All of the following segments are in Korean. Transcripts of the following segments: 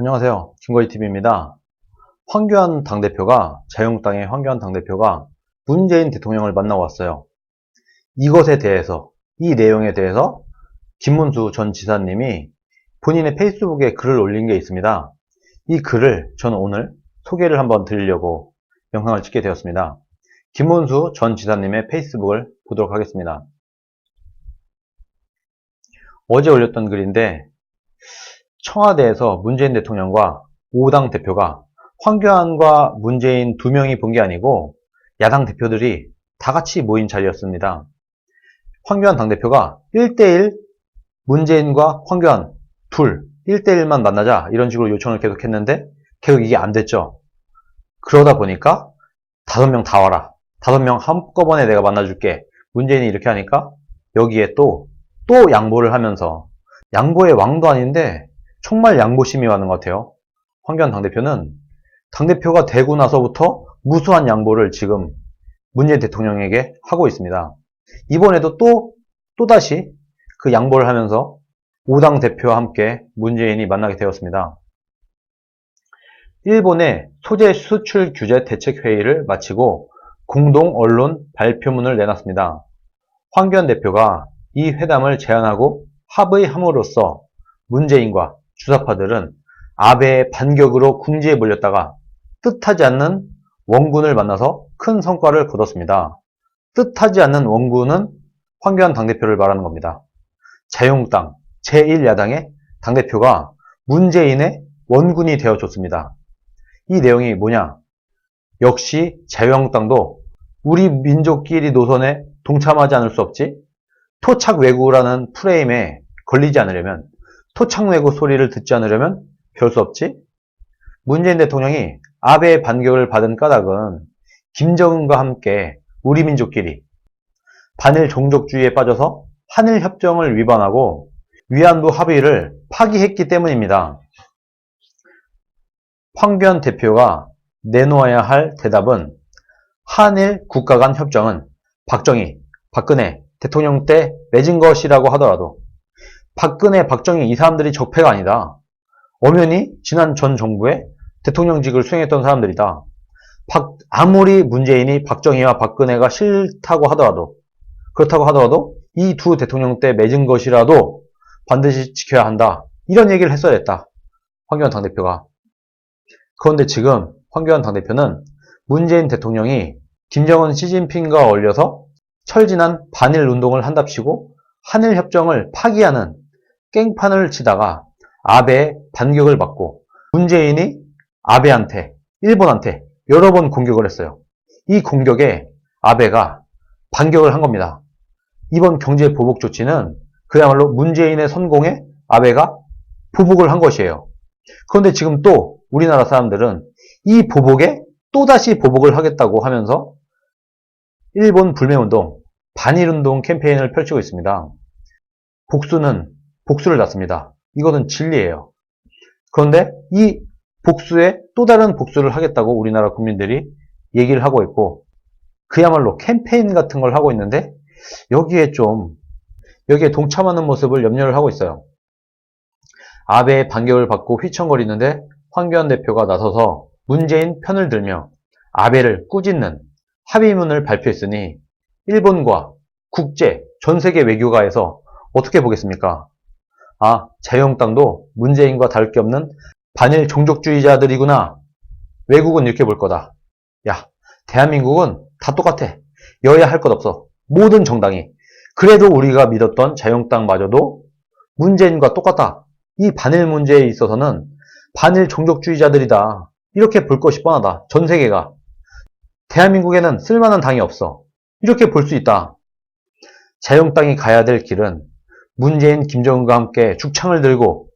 안녕하세요. 김거희TV입니다. 황교안 당대표가, 자유한국당의 황교안 당대표가 문재인 대통령을 만나고 왔어요. 이것에 대해서, 이 내용에 대해서 김문수 전 지사님이 본인의 페이스북에 글을 올린 게 있습니다. 이 글을 저는 오늘 소개를 한번 드리려고 영상을 찍게 되었습니다. 김문수 전 지사님의 페이스북을 보도록 하겠습니다. 어제 올렸던 글인데 청와대에서 문재인 대통령과 5당 대표가 황교안과 문재인 두 명이 본 게 아니고 야당 대표들이 다 같이 모인 자리였습니다. 황교안 당대표가 1대1 문재인과 황교안 둘 1대1만 만나자 이런 식으로 요청을 계속 했는데 계속 이게 안 됐죠. 그러다 보니까 다섯 명 다 와라. 다섯 명 한꺼번에 내가 만나줄게. 문재인이 이렇게 하니까 여기에 또, 또 양보를 하면서 양보의 왕도 아닌데 정말 양보심이 많은 것 같아요. 황교안 당대표는 당대표가 되고 나서부터 무수한 양보를 지금 문재인 대통령에게 하고 있습니다. 이번에도 또, 또다시 그 양보를 하면서 5당 대표와 함께 문재인이 만나게 되었습니다. 일본의 소재 수출 규제 대책 회의를 마치고 공동 언론 발표문을 내놨습니다. 황교안 대표가 이 회담을 제안하고 합의함으로써 문재인과 주사파들은 아베의 반격으로 궁지에 몰렸다가 뜻하지 않는 원군을 만나서 큰 성과를 거뒀습니다. 뜻하지 않는 원군은 황교안 당대표를 말하는 겁니다. 자유한국당 제1야당의 당대표가 문재인의 원군이 되어줬습니다. 이 내용이 뭐냐? 역시 자유한국당도 우리 민족끼리 노선에 동참하지 않을 수 없지? 토착 외구라는 프레임에 걸리지 않으려면 토착 외구 소리를 듣지 않으려면 별 수 없지? 문재인 대통령이 아베의 반격을 받은 까닭은 김정은과 함께 우리 민족끼리 반일 종족주의에 빠져서 한일 협정을 위반하고 위안부 합의를 파기했기 때문입니다. 황교안 대표가 내놓아야 할 대답은 한일 국가 간 협정은 박정희, 박근혜 대통령 때 맺은 것이라고 하더라도 박근혜, 박정희 이 사람들이 적폐가 아니다. 엄연히 지난 전 정부의 대통령직을 수행했던 사람들이다. 박- 아무리 문재인이 박정희와 박근혜가 싫다고 하더라도 그렇다고 하더라도 이 두 대통령 때 맺은 것이라도 반드시 지켜야 한다. 이런 얘기를 했어야 했다. 황교안 당대표가. 그런데 지금 황교안 당대표는 문재인 대통령이 김정은 시진핑과 어울려서 철진한 반일 운동을 한답시고 한일 협정을 파기하는 깽판을 치다가 아베의 반격을 받고 문재인이 아베한테 일본한테 여러 번 공격을 했어요. 이 공격에 아베가 반격을 한 겁니다. 이번 경제 보복 조치는 그야말로 문재인의 선공에 아베가 보복을 한 것이에요. 그런데 지금 또 우리나라 사람들은 이 보복에 또다시 보복을 하겠다고 하면서 일본 불매운동, 반일운동 캠페인을 펼치고 있습니다. 복수는 복수를 낳습니다. 이것은 진리예요. 그런데 이 복수에 또 다른 복수를 하겠다고 우리나라 국민들이 얘기를 하고 있고 그야말로 캠페인 같은 걸 하고 있는데 여기에 좀 여기에 동참하는 모습을 염려를 하고 있어요. 아베의 반격을 받고 휘청거리는데 황교안 대표가 나서서 문재인 편을 들며 아베를 꾸짖는 합의문을 발표했으니 일본과 국제, 전 세계 외교가에서 어떻게 보겠습니까? 아, 자유한국당도 문재인과 다를 게 없는 반일 종족주의자들이구나. 외국은 이렇게 볼 거다. 야, 대한민국은 다 똑같아. 여야 할 것 없어. 모든 정당이. 그래도 우리가 믿었던 자유한국당마저도 문재인과 똑같다. 이 반일 문제에 있어서는 반일 종족주의자들이다. 이렇게 볼 것이 뻔하다. 전 세계가. 대한민국에는 쓸만한 당이 없어. 이렇게 볼 수 있다. 자유한국당이 가야 될 길은 문재인, 김정은과 함께 죽창을 들고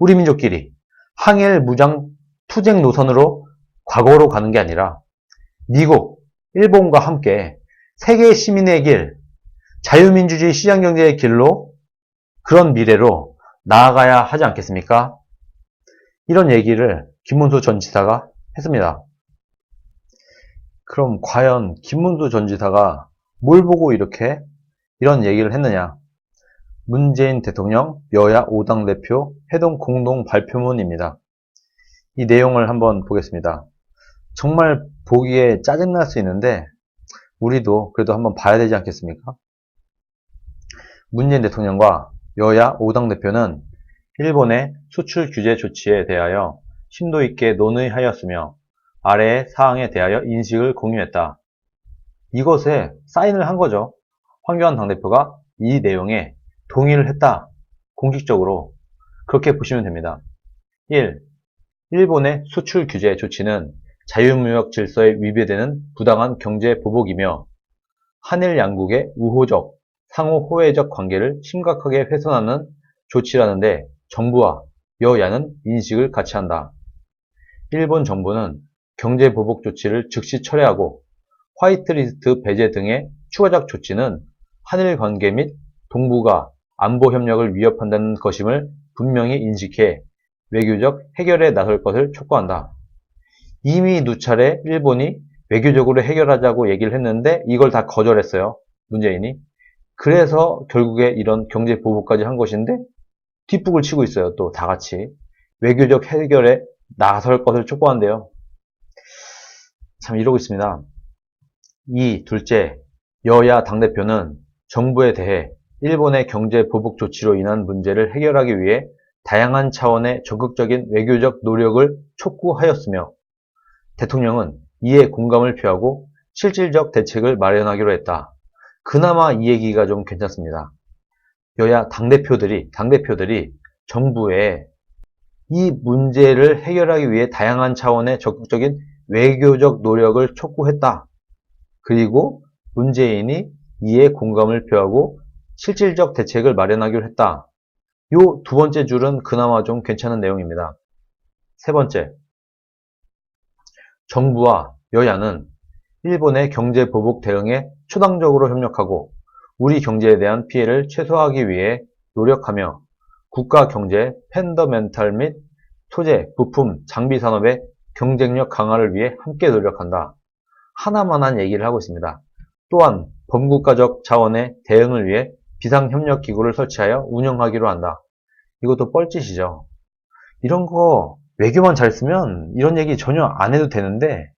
우리 민족끼리 항일 무장 투쟁 노선으로 과거로 가는 게 아니라 미국, 일본과 함께 세계 시민의 길, 자유민주주의 시장경제의 길로 그런 미래로 나아가야 하지 않겠습니까? 이런 얘기를 김문수 전 지사가 했습니다. 그럼 과연 김문수 전 지사가 뭘 보고 이렇게 이런 얘기를 했느냐? 문재인 대통령 여야 5당 대표 회동 공동 발표문입니다. 이 내용을 한번 보겠습니다. 정말 보기에 짜증날 수 있는데 우리도 그래도 한번 봐야 되지 않겠습니까? 문재인 대통령과 여야 5당 대표는 일본의 수출 규제 조치에 대하여 심도 있게 논의하였으며 아래의 사항에 대하여 인식을 공유했다. 이것에 사인을 한 거죠. 황교안 당대표가 이 내용에 동의를 했다. 공식적으로 그렇게 보시면 됩니다. 1. 일본의 수출 규제 조치는 자유무역 질서에 위배되는 부당한 경제 보복이며 한일 양국의 우호적, 상호 호혜적 관계를 심각하게 훼손하는 조치라는데 정부와 여야는 인식을 같이 한다. 일본 정부는 경제 보복 조치를 즉시 철회하고 화이트리스트 배제 등의 추가적 조치는 한일 관계 및 동북아 안보 협력을 위협한다는 것임을 분명히 인식해 외교적 해결에 나설 것을 촉구한다. 이미 누차례 일본이 외교적으로 해결하자고 얘기를 했는데 이걸 다 거절했어요. 문재인이. 그래서 결국에 이런 경제 보복까지 한 것인데 뒷북을 치고 있어요. 또 다 같이. 외교적 해결에 나설 것을 촉구한대요. 참 이러고 있습니다. 이 둘째, 여야 당대표는 정부에 대해 일본의 경제 보복 조치로 인한 문제를 해결하기 위해 다양한 차원의 적극적인 외교적 노력을 촉구하였으며 대통령은 이에 공감을 표하고 실질적 대책을 마련하기로 했다. 그나마 이 얘기가 좀 괜찮습니다. 여야 당대표들이, 당대표들이 정부에 이 문제를 해결하기 위해 다양한 차원의 적극적인 외교적 노력을 촉구했다. 그리고 문재인이 이에 공감을 표하고 실질적 대책을 마련하기로 했다. 요 두 번째 줄은 그나마 좀 괜찮은 내용입니다. 세 번째, 정부와 여야는 일본의 경제 보복 대응에 초당적으로 협력하고 우리 경제에 대한 피해를 최소화하기 위해 노력하며 국가 경제 팬더멘탈 및 소재, 부품, 장비 산업의 경쟁력 강화를 위해 함께 노력한다. 하나만한 얘기를 하고 있습니다. 또한 범국가적 자원의 대응을 위해 비상협력기구를 설치하여 운영하기로 한다. 이것도 뻘짓이죠. 이런 거 외교만 잘 쓰면 이런 얘기 전혀 안 해도 되는데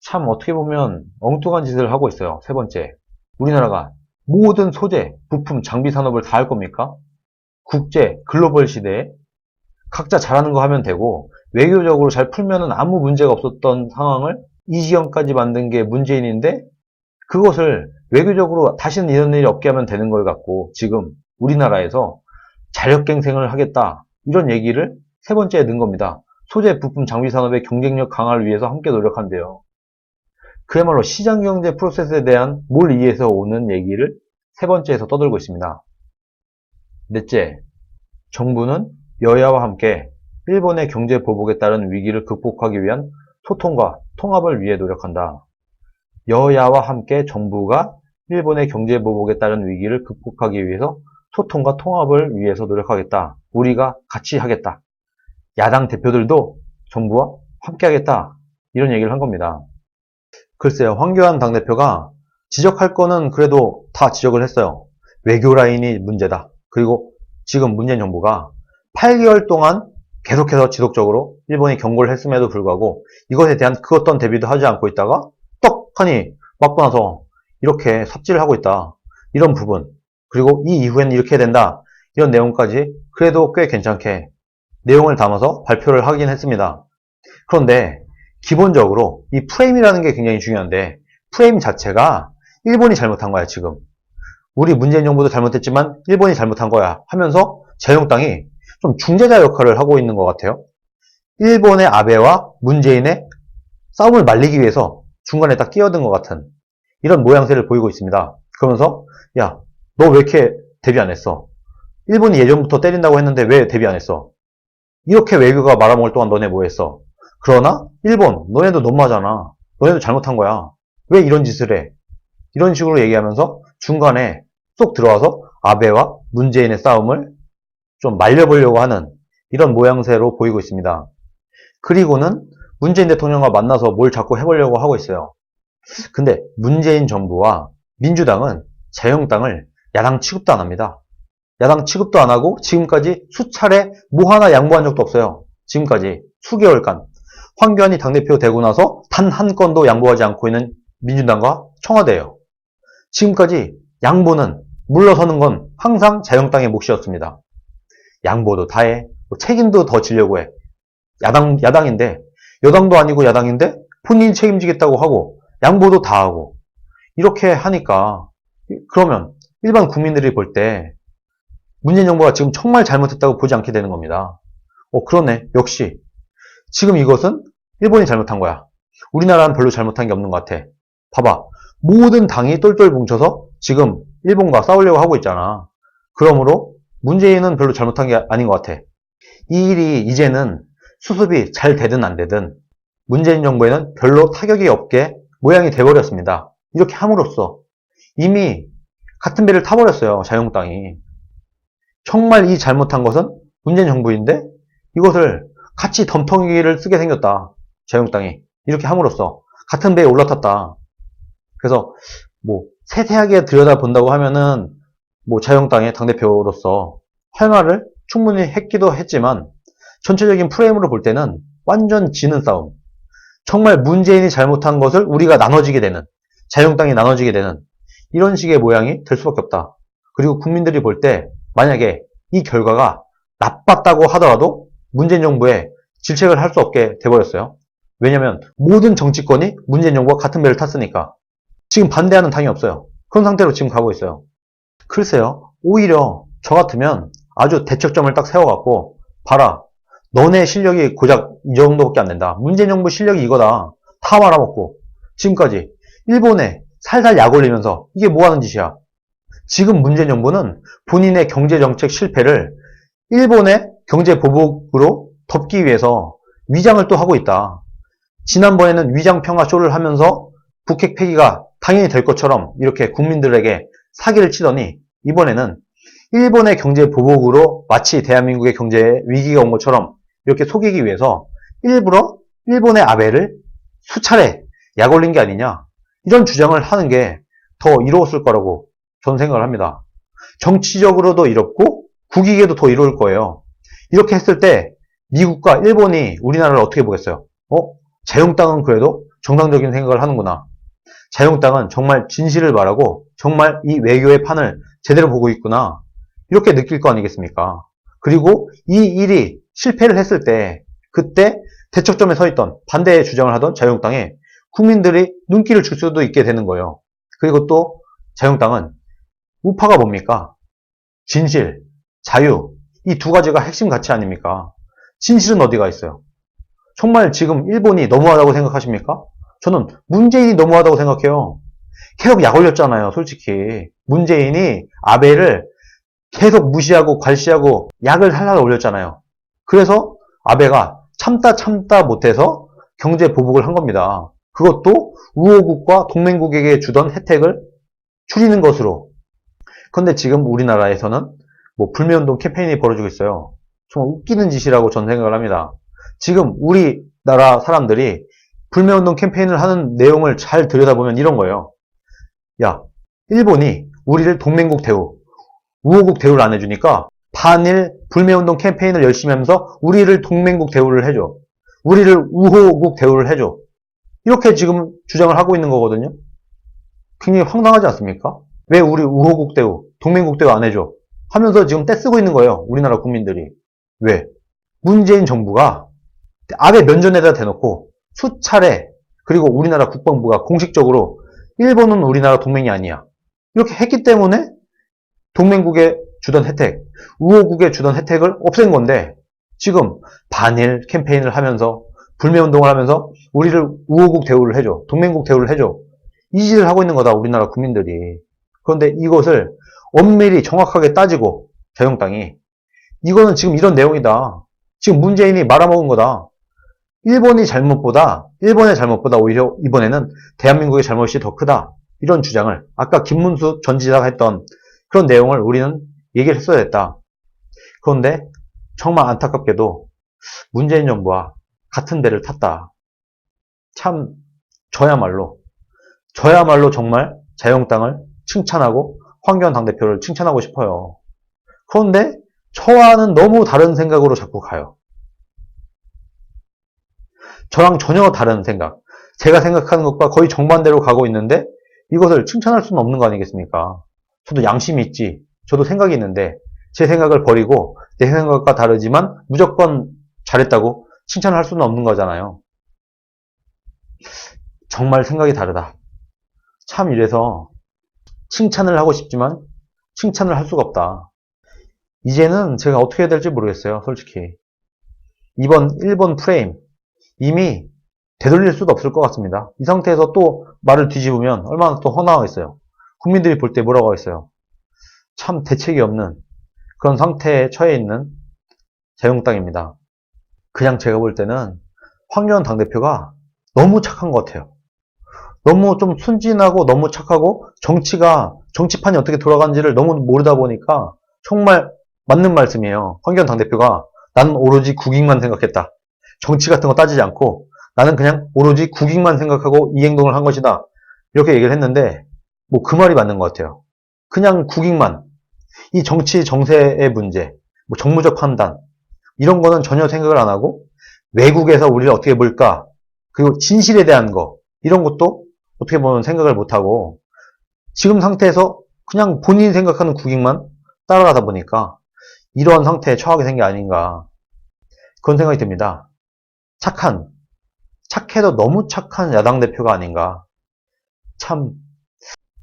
참 어떻게 보면 엉뚱한 짓을 하고 있어요. 세 번째, 우리나라가 모든 소재, 부품, 장비 산업을 다 할 겁니까? 국제, 글로벌 시대에 각자 잘하는 거 하면 되고 외교적으로 잘 풀면은 아무 문제가 없었던 상황을 이 지경까지 만든 게 문재인인데 그것을 외교적으로 다시는 이런 일이 없게 하면 되는 걸 갖고 지금 우리나라에서 자력갱생을 하겠다 이런 얘기를 세 번째에 넣은 겁니다. 소재, 부품, 장비 산업의 경쟁력 강화를 위해서 함께 노력한대요. 그야말로 시장 경제 프로세스에 대한 뭘 이해해서 오는 얘기를 세 번째에서 떠들고 있습니다. 넷째, 정부는 여야와 함께 일본의 경제 보복에 따른 위기를 극복하기 위한 소통과 통합을 위해 노력한다. 여야와 함께 정부가 일본의 경제 보복에 따른 위기를 극복하기 위해서 소통과 통합을 위해서 노력하겠다. 우리가 같이 하겠다. 야당 대표들도 정부와 함께 하겠다. 이런 얘기를 한 겁니다. 글쎄요, 황교안 당대표가 지적할 거는 그래도 다 지적을 했어요. 외교 라인이 문제다. 그리고 지금 문재인 정부가 8개월 동안 계속해서 지속적으로 일본이 경고를 했음에도 불구하고 이것에 대한 그 어떤 대비도 하지 않고 있다가 떡하니 맞고 나서 이렇게 삽질을 하고 있다. 이런 부분. 그리고 이 이후에는 이렇게 해야 된다. 이런 내용까지 그래도 꽤 괜찮게 내용을 담아서 발표를 하긴 했습니다. 그런데 기본적으로 이 프레임이라는 게 굉장히 중요한데 프레임 자체가 일본이 잘못한 거야 지금. 우리 문재인 정부도 잘못했지만 일본이 잘못한 거야 하면서 자유한국당이 좀 중재자 역할을 하고 있는 것 같아요. 일본의 아베와 문재인의 싸움을 말리기 위해서 중간에 딱 끼어든 것 같은 이런 모양새를 보이고 있습니다. 그러면서 야, 너 왜 이렇게 데뷔 안 했어? 일본이 예전부터 때린다고 했는데 왜 데뷔 안 했어? 이렇게 외교가 말아먹을 동안 너네 뭐 했어? 그러나 일본, 너네도 너무하잖아. 너네도 잘못한 거야. 왜 이런 짓을 해? 이런 식으로 얘기하면서 중간에 쏙 들어와서 아베와 문재인의 싸움을 좀 말려보려고 하는 이런 모양새로 보이고 있습니다. 그리고는 문재인 대통령과 만나서 뭘 자꾸 해보려고 하고 있어요. 근데 문재인 정부와 민주당은 자유한국당을 야당 취급도 안 합니다. 야당 취급도 안 하고 지금까지 수차례 뭐 하나 양보한 적도 없어요. 지금까지. 수개월간 황교안이 당대표 되고 나서 단 한 건도 양보하지 않고 있는 민주당과 청와대예요. 지금까지 양보는 물러서는 건 항상 자영당의 몫이었습니다. 양보도 다해, 뭐 책임도 더 지려고 해. 야당, 야당인데, 여당도 아니고 야당인데, 본인이 책임지겠다고 하고, 양보도 다 하고, 이렇게 하니까, 그러면 일반 국민들이 볼 때, 문재인 정부가 지금 정말 잘못했다고 보지 않게 되는 겁니다. 어, 그러네. 역시. 지금 이것은 일본이 잘못한 거야. 우리나라는 별로 잘못한 게 없는 것 같아. 봐봐. 모든 당이 똘똘 뭉쳐서 지금 일본과 싸우려고 하고 있잖아. 그러므로 문재인은 별로 잘못한 게 아닌 것 같아. 이 일이 이제는 수습이 잘 되든 안 되든 문재인 정부에는 별로 타격이 없게 모양이 돼버렸습니다. 이렇게 함으로써 이미 같은 배를 타버렸어요. 자유한국당이. 정말 이 잘못한 것은 문재인 정부인데 이것을 같이 덤텅이를 쓰게 생겼다. 자유한국당이. 이렇게 함으로써 같은 배에 올라탔다. 그래서 뭐 세세하게 들여다본다고 하면은 뭐 자유한국당의 당대표로서 할 말을 충분히 했기도 했지만 전체적인 프레임으로 볼 때는 완전 지는 싸움. 정말 문재인이 잘못한 것을 우리가 나눠지게 되는 자유한국당이 나눠지게 되는 이런 식의 모양이 될 수밖에 없다. 그리고 국민들이 볼 때 만약에 이 결과가 나빴다고 하더라도 문재인 정부에 질책을 할 수 없게 돼버렸어요. 왜냐면 모든 정치권이 문재인 정부와 같은 배를 탔으니까 지금 반대하는 당이 없어요. 그런 상태로 지금 가고 있어요. 글쎄요. 오히려 저 같으면 아주 대척점을 딱 세워갖고 봐라. 너네 실력이 고작 이 정도밖에 안 된다. 문재인 정부 실력이 이거다. 다 말아먹고 지금까지 일본에 살살 약 올리면서 이게 뭐 하는 짓이야. 지금 문재인 정부는 본인의 경제정책 실패를 일본의 경제 보복으로 덮기 위해서 위장을 또 하고 있다. 지난번에는 위장 평화 쇼를 하면서 북핵 폐기가 당연히 될 것처럼 이렇게 국민들에게 사기를 치더니 이번에는 일본의 경제 보복으로 마치 대한민국의 경제에 위기가 온 것처럼 이렇게 속이기 위해서 일부러 일본의 아베를 수차례 약 올린 게 아니냐 이런 주장을 하는 게 더 이로웠을 거라고 저는 생각을 합니다. 정치적으로도 이롭고 국익에도 더 이로울 거예요. 이렇게 했을 때 미국과 일본이 우리나라를 어떻게 보겠어요? 어? 자유당은 그래도 정상적인 생각을 하는구나. 자유당은 정말 진실을 말하고 정말 이 외교의 판을 제대로 보고 있구나. 이렇게 느낄 거 아니겠습니까? 그리고 이 일이 실패를 했을 때 그때 대척점에 서 있던 반대의 주장을 하던 자유당에 국민들이 눈길을 줄 수도 있게 되는 거예요. 그리고 또 자유당은 우파가 뭡니까? 진실, 자유 이 두 가지가 핵심 가치 아닙니까? 진실은 어디가 있어요? 정말 지금 일본이 너무하다고 생각하십니까? 저는 문재인이 너무하다고 생각해요. 계속 약 올렸잖아요, 솔직히. 문재인이 아베를 계속 무시하고 괄시하고 약을 살살 올렸잖아요. 그래서 아베가 참다 참다 못해서 경제 보복을 한 겁니다. 그것도 우호국과 동맹국에게 주던 혜택을 줄이는 것으로. 그런데 지금 우리나라에서는 뭐 불매운동 캠페인이 벌어지고 있어요. 정말 웃기는 짓이라고 저는 생각을 합니다. 지금 우리나라 사람들이 불매운동 캠페인을 하는 내용을 잘 들여다보면 이런 거예요. 야, 일본이 우리를 동맹국 대우, 우호국 대우를 안 해주니까 반일 불매운동 캠페인을 열심히 하면서 우리를 동맹국 대우를 해줘. 우리를 우호국 대우를 해줘. 이렇게 지금 주장을 하고 있는 거거든요. 굉장히 황당하지 않습니까? 왜 우리 우호국 대우, 동맹국 대우 안 해줘? 하면서 지금 떼쓰고 있는 거예요. 우리나라 국민들이. 왜? 문재인 정부가 아베 면전에다 대놓고 수차례 그리고 우리나라 국방부가 공식적으로 일본은 우리나라 동맹이 아니야. 이렇게 했기 때문에 동맹국에 주던 혜택, 우호국에 주던 혜택을 없앤 건데 지금 반일 캠페인을 하면서 불매운동을 하면서 우리를 우호국 대우를 해줘. 동맹국 대우를 해줘. 이 짓을 하고 있는 거다. 우리나라 국민들이. 그런데 이것을 엄밀히 정확하게 따지고 자유당이 이거는 지금 이런 내용이다. 지금 문재인이 말아먹은 거다. 일본이 잘못보다 일본의 잘못보다 오히려 이번에는 대한민국의 잘못이 더 크다. 이런 주장을 아까 김문수 전 지사가 했던 그런 내용을 우리는 얘기를 했어야 했다. 그런데 정말 안타깝게도 문재인 정부와 같은 배를 탔다. 참 저야말로 저야말로 정말 자유한국당을 칭찬하고 황교안 당대표를 칭찬하고 싶어요. 그런데 저와는 너무 다른 생각으로 자꾸 가요. 저랑 전혀 다른 생각. 제가 생각하는 것과 거의 정반대로 가고 있는데 이것을 칭찬할 수는 없는 거 아니겠습니까? 저도 양심이 있지. 저도 생각이 있는데 제 생각을 버리고 내 생각과 다르지만 무조건 잘했다고 칭찬을 할 수는 없는 거잖아요. 정말 생각이 다르다. 참 이래서 칭찬을 하고 싶지만 칭찬을 할 수가 없다. 이제는 제가 어떻게 해야 될지 모르겠어요. 솔직히. 이번 1번 프레임 이미 되돌릴 수도 없을 것 같습니다. 이 상태에서 또 말을 뒤집으면 얼마나 또 허나하겠어요. 국민들이 볼 때 뭐라고 하겠어요. 참 대책이 없는 그런 상태에 처해 있는 자유한국당입니다. 그냥 제가 볼 때는 황교안 당대표가 너무 착한 것 같아요. 너무 좀 순진하고 너무 착하고 정치가 정치판이 어떻게 돌아가는지를 너무 모르다 보니까 정말 맞는 말씀이에요. 황교안 당대표가 나는 오로지 국익만 생각했다. 정치 같은 거 따지지 않고 나는 그냥 오로지 국익만 생각하고 이 행동을 한 것이다. 이렇게 얘기를 했는데 뭐 그 말이 맞는 것 같아요. 그냥 국익만 이 정치 정세의 문제, 뭐 정무적 판단 이런 거는 전혀 생각을 안 하고 외국에서 우리를 어떻게 볼까 그리고 진실에 대한 거 이런 것도 어떻게 보면 생각을 못 하고 지금 상태에서 그냥 본인이 생각하는 국익만 따라가다 보니까 이러한 상태에 처하게 된 게 아닌가 그런 생각이 듭니다. 착한 착해도 너무 착한 야당 대표가 아닌가 참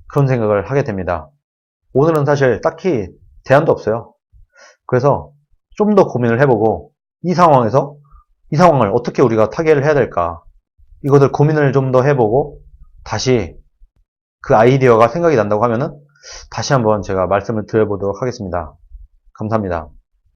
그런 생각을 하게 됩니다. 오늘은 사실 딱히 대안도 없어요. 그래서 좀 더 고민을 해보고 이 상황에서 이 상황을 어떻게 우리가 타개를 해야 될까 이것을 고민을 좀 더 해보고 다시 그 아이디어가 생각이 난다고 하면은 다시 한번 제가 말씀을 드려보도록 하겠습니다. 감사합니다.